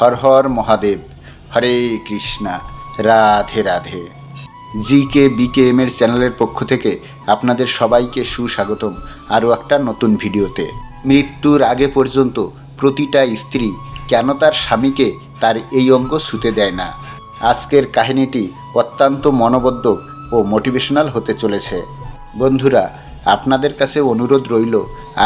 Har Har Mahadev, Hare Krishna, Radhe Radhe. G K BK M এর চ্যানেলের পক্ষ থেকে আপনাদের সবাইকে সুস্বাগতম আরও একটা নতুন ভিডিওতে। মৃত্যুর আগে পর্যন্ত প্রতিটা স্ত্রী কেন তার স্বামীকে তার এই অঙ্গ ছুতে দেয় না? আজকের কাহিনীটি অত্যন্ত মনোবদ্ধ ও মোটিভেশনাল হতে চলেছে। বন্ধুরা, আপনাদের কাছে অনুরোধ রইল,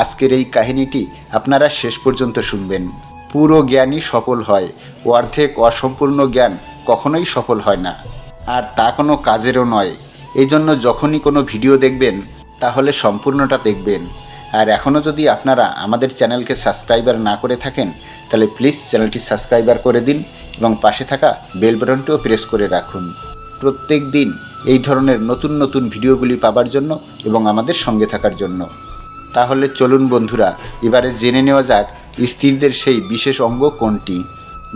আজকের এই কাহিনীটি আপনারা শেষ পর্যন্ত শুনবেন। পুরো জ্ঞানই সফল হয়। অর্ধেক অসম্পূর্ণ জ্ঞান কখনোই সফল হয় না। আর তা কোনো কাজেরও নয়। এই জন্য যখনই কোনো ভিডিও দেখবেন, তাহলে সম্পূর্ণটা দেখবেন। আর এখনও যদি আপনারা আমাদের চ্যানেলকে সাবস্ক্রাইবার না করে থাকেন, তাহলে প্লিজ চ্যানেলটি সাবস্ক্রাইবার করে দিন এবং পাশে থাকা বেল প্রেস করে রাখুন। প্রত্যেক দিন এই ধরনের নতুন নতুন ভিডিওগুলি পাবার জন্য এবং আমাদের সঙ্গে থাকার জন্য। তাহলে চলুন বন্ধুরা, এবারে জেনে নেওয়া যাক স্ত্রীদের সেই বিশেষ অঙ্গ কোনটি?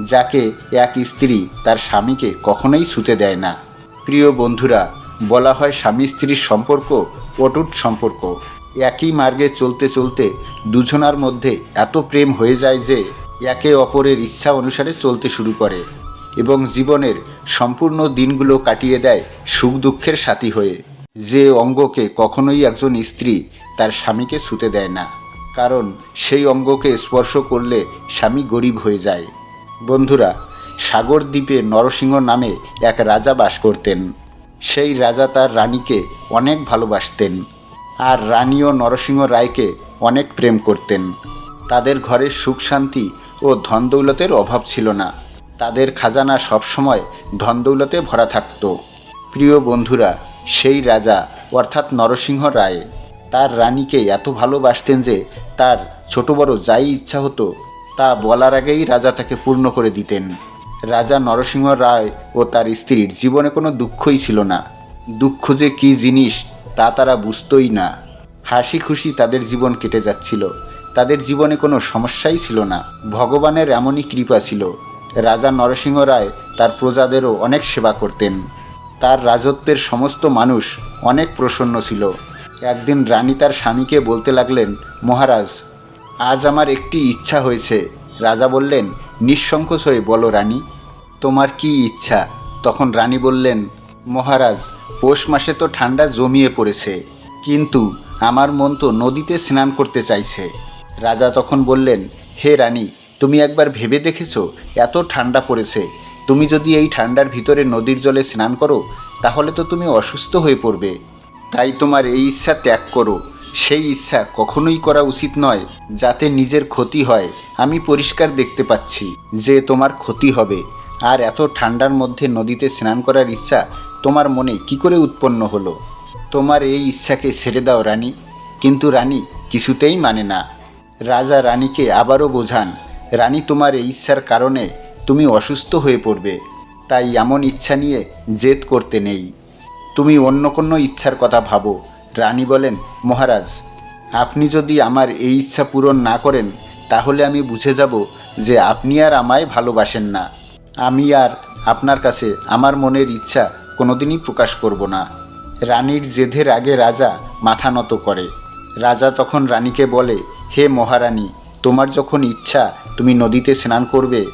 যাকে এক স্ত্রী তার স্বামীকে কখনোই ছুতে দেয় না। প্রিয় বন্ধুরা, বলা হয় স্বামী স্ত্রীর সম্পর্ক অটুট সম্পর্ক। একই মার্গে চলতে চলতে দুজনার মধ্যে এত প্রেম হয়ে যায় যে একে অপরের ইচ্ছা অনুসারে চলতে শুরু করে এবং জীবনের সম্পূর্ণ দিনগুলো কাটিয়ে দেয় সুখ দুঃখের সাথী হয়ে। যে অঙ্গকে কখনোই একজন স্ত্রী তার স্বামীকে ছুতে দেয় না। কারণ সেই অঙ্গকে স্পর্শ করলে স্বামী গরিব হয়ে যায়। বন্ধুরা, সাগর দ্বীপে নরসিংহ নামে এক রাজা বাস করতেন। সেই রাজা তার রানীকে অনেক ভালোবাসতেন আর রানীও নরসিংহ রায়কে অনেক প্রেম করতেন। তাদের ঘরে সুখ, শান্তি ও ধন দৌলতের অভাব ছিল না। তাদের খাজানা সবসময় ধন দৌলতে ভরা থাকত। প্রিয় বন্ধুরা, সেই রাজা অর্থাৎ নরসিংহ রায় তার রানীকে এত ভালোবাসতেন যে তার ছোট বড় যাই ইচ্ছা হতো, তা বলার আগেই রাজা তাকে পূর্ণ করে দিতেন। রাজা নরসিংহ রায় ও তার স্ত্রীর জীবনে কোনো দুঃখই ছিল না। দুঃখ যে কী জিনিস, তা তারা বুঝতই না। হাসি খুশি তাদের জীবন কেটে যাচ্ছিল। তাদের জীবনে কোনো সমস্যাই ছিল না। ভগবানের এমনই কৃপা ছিল। রাজা নরসিংহ রায় তার প্রজাদেরও অনেক সেবা করতেন। তার রাজত্বের সমস্ত মানুষ অনেক প্রসন্ন ছিল। একদিন রানী তার স্বামীকে বলতে লাগলেন, মহারাজ, আজ আমার একটি ইচ্ছা হয়েছে। রাজা বললেন, নিঃসংকোচ হয়ে বলো রানী, তোমার কি ইচ্ছা? তখন রানী বললেন, মহারাজ, পৌষ মাসে তো ঠান্ডা জমিয়ে পড়েছে, কিন্তু আমার মন তো নদীতে স্নান করতে চাইছে। রাজা তখন বললেন, হে রানী, তুমি একবার ভেবে দেখেছ এত ঠান্ডা পড়েছে? তুমি যদি এই ঠান্ডার ভিতরে নদীর জলে স্নান করো, তাহলে তো তুমি অসুস্থ হয়ে পড়বে। তাই তোমার এই ইচ্ছা ত্যাগ করো। সেই ইচ্ছা কখনোই করা উচিত নয়, যাতে নিজের ক্ষতি হয়। আমি পরিষ্কার দেখতে পাচ্ছি যে তোমার ক্ষতি হবে। আর এত ঠান্ডার মধ্যে নদীতে স্নান করার ইচ্ছা তোমার মনে কি করে উৎপন্ন হলো? তোমার এই ইচ্ছাকে ছেড়ে দাও, রানী। কিন্তু রানী কিছুতেই মানে না। রাজা রানীকে আবারও বোঝান, রানী, তোমার এই ইচ্ছার কারণে তুমি অসুস্থ হয়ে পড়বে। তাই এমন ইচ্ছা নিয়ে জেদ করতে নেই। তুমি অন্য কোনো ইচ্ছার কথা ভাবো। রানী বলেন, মহারাজ, আপনি যদি আমার এই ইচ্ছা পূরণ না করেন, তাহলে আমি বুঝে যাব যে আপনি আর আমায় ভালোবাসেন না। আমি আর আপনার কাছে আমার মনের ইচ্ছা কোনোদিনই প্রকাশ করব না। রানীর জেদের আগে রাজা মাথা নত করে। রাজা তখন রানীকে বলে, হে মহারানী, তোমার যখন ইচ্ছা তুমি নদীতে স্নান করবে,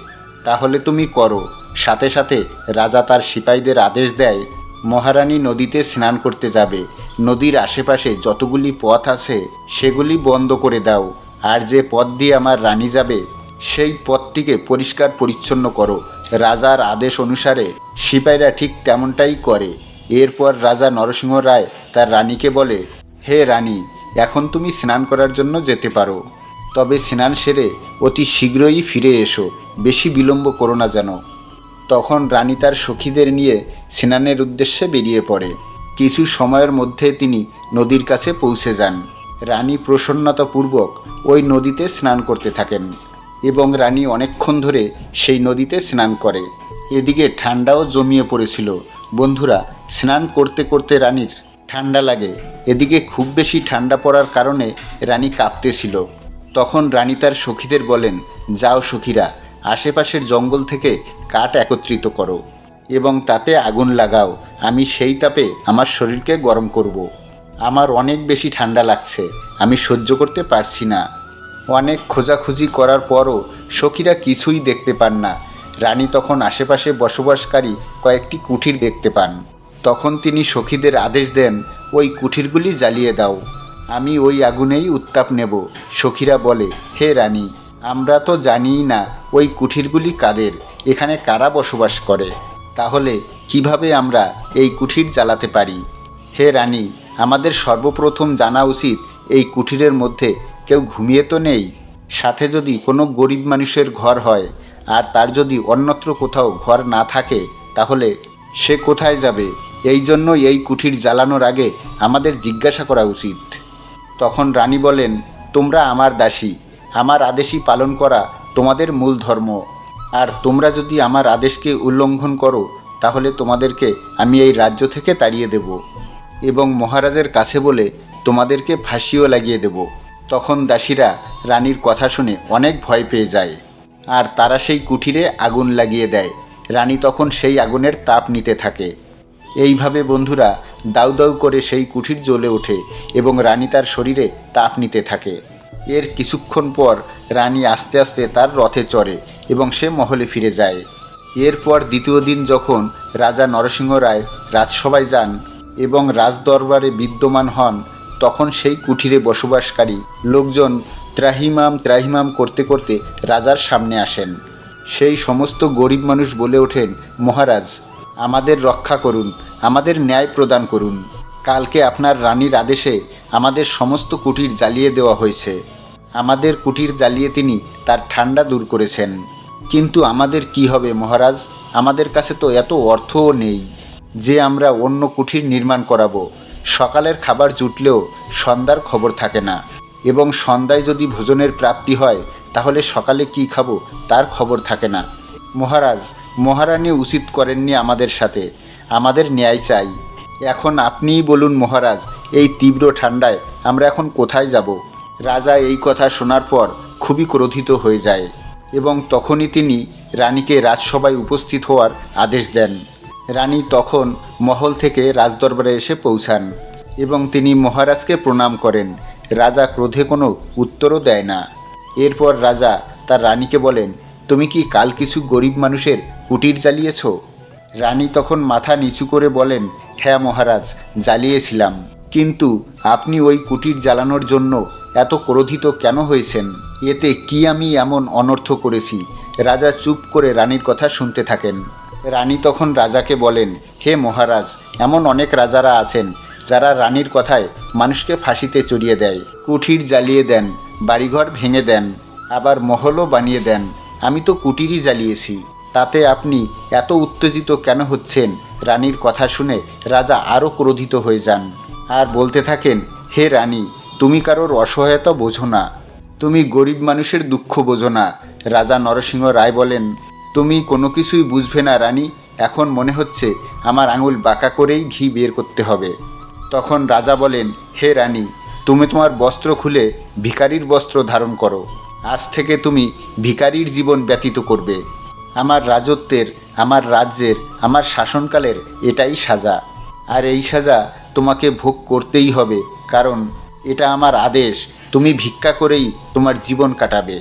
তাহলে তুমি করো। সাথে সাথে রাজা তার সিপাহীদের আদেশ দেয় মহারানী নদীতে স্নান করতে যাবে। নদীর আশেপাশে যতগুলি পথ আছে, সেগুলি বন্ধ করে দাও। আর যে পথ দিয়ে আমার রানী যাবে, সেই পথটিকে পরিষ্কার পরিচ্ছন্ন করো। রাজার আদেশ অনুসারে সিপাহীরা ঠিক তেমনটাই করে। এরপর রাজা নরসিংহ রায় তার রানীকে বলে, হে রানী, এখন তুমি স্নান করার জন্য যেতে পারো। তবে স্নান সেরে অতি শীঘ্রই ফিরে এসো। বেশি বিলম্ব করো না যেন। তখন রানী তার সখীদের নিয়ে স্নানের উদ্দেশ্যে বেরিয়ে পড়ে। কিছু সময়ের মধ্যে তিনি নদীর কাছে পৌঁছে যান। রানী প্রসন্নতাপূর্বক ওই নদীতে স্নান করতে থাকেন এবং রানী অনেকক্ষণ ধরে সেই নদীতে স্নান করে। এদিকে ঠান্ডাও জমিয়ে পড়েছিল। বন্ধুরা, স্নান করতে করতে রানীর ঠান্ডা লাগে। এদিকে খুব বেশি ঠান্ডা পড়ার কারণে রানী কাঁপতেছিল তখন রানী তার সখীদের বলেন, যাও সখীরা, আশেপাশের জঙ্গল থেকে কাঠ একত্রিত করো এবং তাতে আগুন লাগাও। আমি সেই তাপে আমার শরীরকে গরম করব। আমার অনেক বেশি ঠান্ডা লাগছে, আমি সহ্য করতে পারছি না। অনেক খোঁজাখুঁজি করার পরও সখীরা কিছুই দেখতে পান না। রানী তখন আশেপাশে বসবাসকারী কয়েকটি কুঠির দেখতে পান। তখন তিনি সখীদের আদেশ দেন, ওই কুঠিরগুলি জ্বালিয়ে দাও। আমি ওই আগুনেই উত্তাপ নেব। সখীরা বলে, হে রানী, আমরা তো জানিই না ওই কুঠিরগুলি কাদের। এখানে কারা বসবাস করে? তাহলে কীভাবে আমরা এই কুঠির জ্বালাতে পারি? হে রানী, আমাদের সর্বপ্রথম জানা উচিত এই কুঠিরের মধ্যে কেউ ঘুমিয়ে তো নেই? সাথে যদি কোনো গরিব মানুষের ঘর হয়, আর তার যদি অন্যত্র কোথাও ঘর না থাকে, তাহলে সে কোথায় যাবে? এই জন্য এই কুঠির জ্বালানোর আগে আমাদের জিজ্ঞাসা করা উচিত। তখন রানী বলেন, তোমরা আমার দাসী। আমার আদেশই পালন করা তোমাদের মূল ধর্ম। আর তোমরা যদি আমার আদেশকে উল্লঙ্ঘন করো, তাহলে তোমাদেরকে আমি এই রাজ্য থেকে তাড়িয়ে দেব এবং মহারাজের কাছে বলে তোমাদেরকে ফাঁসিও লাগিয়ে দেব। তখন দাসীরা রানীর কথা শুনে অনেক ভয় পেয়ে যায়। আর তারা সেই কুঠিরে আগুন লাগিয়ে দেয়। রানী তখন সেই আগুনের তাপ নিতে থাকে। এইভাবে বন্ধুরা দাউ দাউ করে সেই কুঠির জ্বলে ওঠে এবং রানী তার শরীরে তাপ নিতে থাকে। এর কিছুক্ষণ পর রানী আস্তে আস্তে তার রথে চড়ে এবং সে মহলে ফিরে যায়। এরপর দ্বিতীয় দিন যখন রাজা নরসিংহ রায় রাজসভায় যান এবং রাজদরবারে বিদ্যমান হন, তখন সেই কুঠিরে বসবাসকারী লোকজন ত্রাহিমাম ত্রাহিমাম করতে করতে রাজার সামনে আসেন। সেই সমস্ত গরিব মানুষ বলে ওঠেন, মহারাজ, আমাদের রক্ষা করুন, আমাদের ন্যায় প্রদান করুন। কালকে আপনার রানীর আদেশে আমাদের সমস্ত কুটির জ্বালিয়ে দেওয়া হয়েছে। আমাদের কুটির জ্বালিয়ে তিনি তার ঠান্ডা দূর করেছেন। কিন্তু আমাদের কি হবে মহারাজ? আমাদের কাছে তো এত অর্থও নেই। যে আমরা অন্য কুঠির নির্মাণ করাবো, সকালের খাবার জুটলেও সন্ধ্যার খবর থাকে না। এবং সন্ধ্যায় যদি ভোজনের প্রাপ্তি হয়, তাহলে সকালে কি খাব তার খবর থাকে না। মহারাজ, মহারানী উচিত করেননি আমাদের সাথে। আমাদের ন্যায় চাই। এখন আপনিই বলুন মহারাজ, এই তীব্র ঠান্ডায় আমরা এখন কোথায় যাব? রাজা এই কথা শোনার পর খুবই ক্রোধিত হয়ে যায় এবং তখনই তিনি রানীকে রাজসভায় উপস্থিত হওয়ার আদেশ দেন। রানী তখন মহল থেকে রাজদরবারে এসে পৌঁছান এবং তিনি মহারাজকে প্রণাম করেন। রাজা ক্রোধে কোনো উত্তরও দেয় না। এরপর রাজা তার রানীকে বলেন, তুমি কি কাল কিছু গরিব মানুষের কুটির জ্বালিয়েছ? রানী তখন মাথা নিচু করে বলেন হ্যাঁ মহারাজ, জ্বালিয়েছিলাম। কিন্তু আপনি ওই কুটির জ্বালানোর জন্য এত ক্রোধিত কেন হয়েছেন? এতে কি আমি এমন অনর্থ করেছি? রাজা চুপ করে রানীর কথা শুনতে থাকেন। রানী তখন রাজাকে বলেন, হে মহারাজ, এমন অনেক রাজারা আছেন, যারা রানীর কথায় মানুষকে ফাঁসিতে চড়িয়ে দেয়। কুঠির জ্বালিয়ে দেন, বাড়িঘর ভেঙে দেন, আবার মহলও বানিয়ে দেন। আমি তো কুটিরই জ্বালিয়েছি। তাতে আপনি এত উত্তেজিত কেন হচ্ছেন? রানীর কথা শুনে রাজা আরও ক্রোধিত হয়ে যান। আর বলতে থাকেন, হে রানী তুমি কারোর অসহায়তা বোঝো না। তুমি গরিব মানুষের দুঃখ বোঝো না, রাজা নরসিংহ রায় বলেন। তুমি কোনো কিছুই বুঝবে না, রানী। এখন মনে হচ্ছে আমার আঙুল বাঁকা করেই ঘি বের করতে হবে। তখন রাজা বলেন, হে রানী, তুমি তোমার বস্ত্র খুলে ভিখারির বস্ত্র ধারণ করো। আজ থেকে তুমি ভিখারির জীবন ব্যতীত করবে। আমার রাজত্বের, আমার রাজ্যের, আমার শাসনকালের এটাই সাজা। আর এই সাজা তোমাকে ভোগ করতেই হবে, কারণ এটা আমার আদেশ। তুমি ভিক্ষা করেই তোমার জীবন কাটাবে।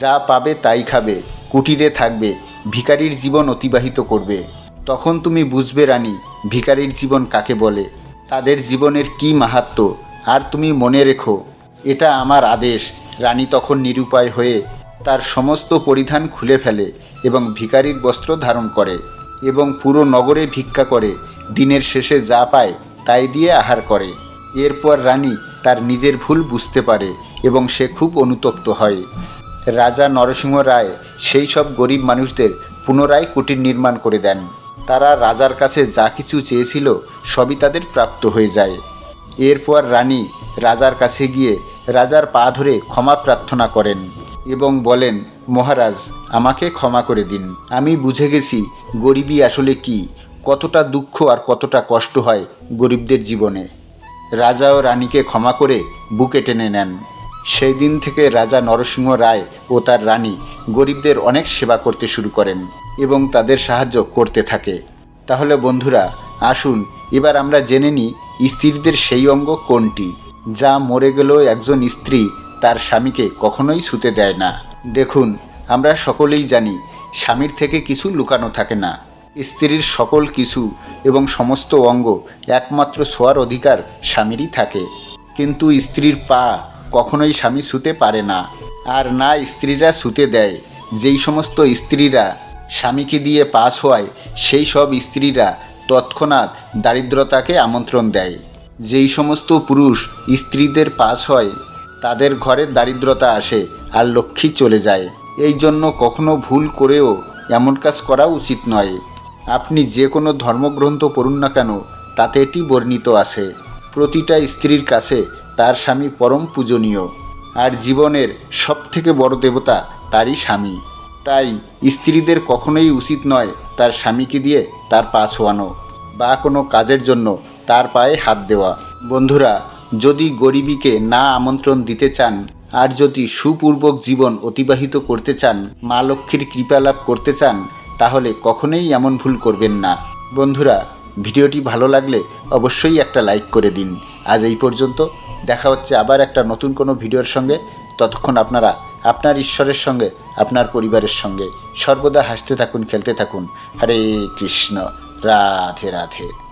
যা পাবে তাই খাবে। কুটিরে থাকবে। ভিখারির জীবন অতিবাহিত করবে। তখন তুমি বুঝবে রানী, ভিখারির জীবন কাকে বলে? তাদের জীবনের কি মাহাত্ম আর তুমি মনে রেখো, এটা আমার আদেশ। রানী তখন নিরুপায় হয়ে তার সমস্ত পরিধান খুলে ফেলে এবং ভিখারির বস্ত্র ধারণ করে এবং পুরো নগরে ভিক্ষা করে। দিনের শেষে যা পায় তাই দিয়ে আহার করে। এরপর রানী তার নিজের ভুল বুঝতে পারে এবং সে খুব অনুতপ্ত হয়। রাজা নরসিংহ রায় সেই সব গরিব মানুষদের পুনরায় কুটির নির্মাণ করে দেন। তারা রাজার কাছে যা কিছু চেয়েছিল সবই তাদের প্রাপ্ত হয়ে যায়। এরপর রানী রাজার কাছে গিয়ে রাজার পা ধরে ক্ষমা প্রার্থনা করেন এবং বলেন, মহারাজ, আমাকে ক্ষমা করে দিন। আমি বুঝে গেছি গরিবই আসলে কি, কতটা দুঃখ আর কতটা কষ্ট হয় গরিবদের জীবনে। রাজা ও রানীকে ক্ষমা করে বুকে টেনে নেন। সেই দিন থেকে রাজা নরসিংহ রায় ও তার রানী গরিবদের অনেক সেবা করতে শুরু করেন এবং তাদের সাহায্য করতে থাকে। তাহলে বন্ধুরা, আসুন, এবার আমরা জেনে নিই স্ত্রীদের সেই অঙ্গ কোনটি, যা মরে গেলেও একজন স্ত্রী তার স্বামীকে কখনোই ছুতে দেয় না। দেখুন, আমরা সকলেই জানি স্বামীর থেকে কিছু লুকানো থাকে না। স্ত্রীর সকল কিছু এবং সমস্ত অঙ্গ একমাত্র শোয়ার অধিকার স্বামীরই থাকে। কিন্তু স্ত্রীর পা কখনোই স্বামী শুতে পারে না, আর না স্ত্রীরা শুতে দেয়। যেই সমস্ত স্ত্রীরা স্বামীকে দিয়ে পাস হয়, সেই সব স্ত্রীরা তৎক্ষণাৎ দারিদ্রতাকে আমন্ত্রণ দেয়। যেই সমস্ত পুরুষ স্ত্রীদের পাস হয়, তাদের ঘরে দারিদ্রতা আসে আর লক্ষ্মী চলে যায়। এই জন্য কখনো ভুল করেও এমন কাজ করা উচিত নয়। আপনি যে কোনো ধর্মগ্রন্থ পড়ুন না কেন, তাতে এটি বর্ণিত আছে। প্রতিটা স্ত্রীর কাছে তার স্বামী পরম পূজনীয়, আর জীবনের সবথেকে বড় দেবতা তারই স্বামী। তাই স্ত্রীদের কখনোই উচিত নয় তার স্বামীকে দিয়ে তার পা ছোয়ানো, বা কোনো কাজের জন্য তার পায়ে হাত দেওয়া। বন্ধুরা, যদি গরিবীকে না আমন্ত্রণ দিতে চান, আর যদি সুপূর্বক জীবন অতিবাহিত করতে চান, মা লক্ষ্মীর কৃপা লাভ করতে চান তাহলে কখনোই এমন ভুল করবেন না। বন্ধুরা, ভিডিওটি ভালো লাগলে অবশ্যই একটা লাইক করে দিন। আজ এই পর্যন্ত, দেখা হচ্ছে আবার একটা নতুন কোনো ভিডিওর সঙ্গে। ততক্ষণ আপনারা আপনার ঈশ্বরের সঙ্গে, আপনার পরিবারের সঙ্গে সর্বদা হাসতে থাকুন, খেলতে থাকুন। হরে কৃষ্ণ, রাধে রাধে।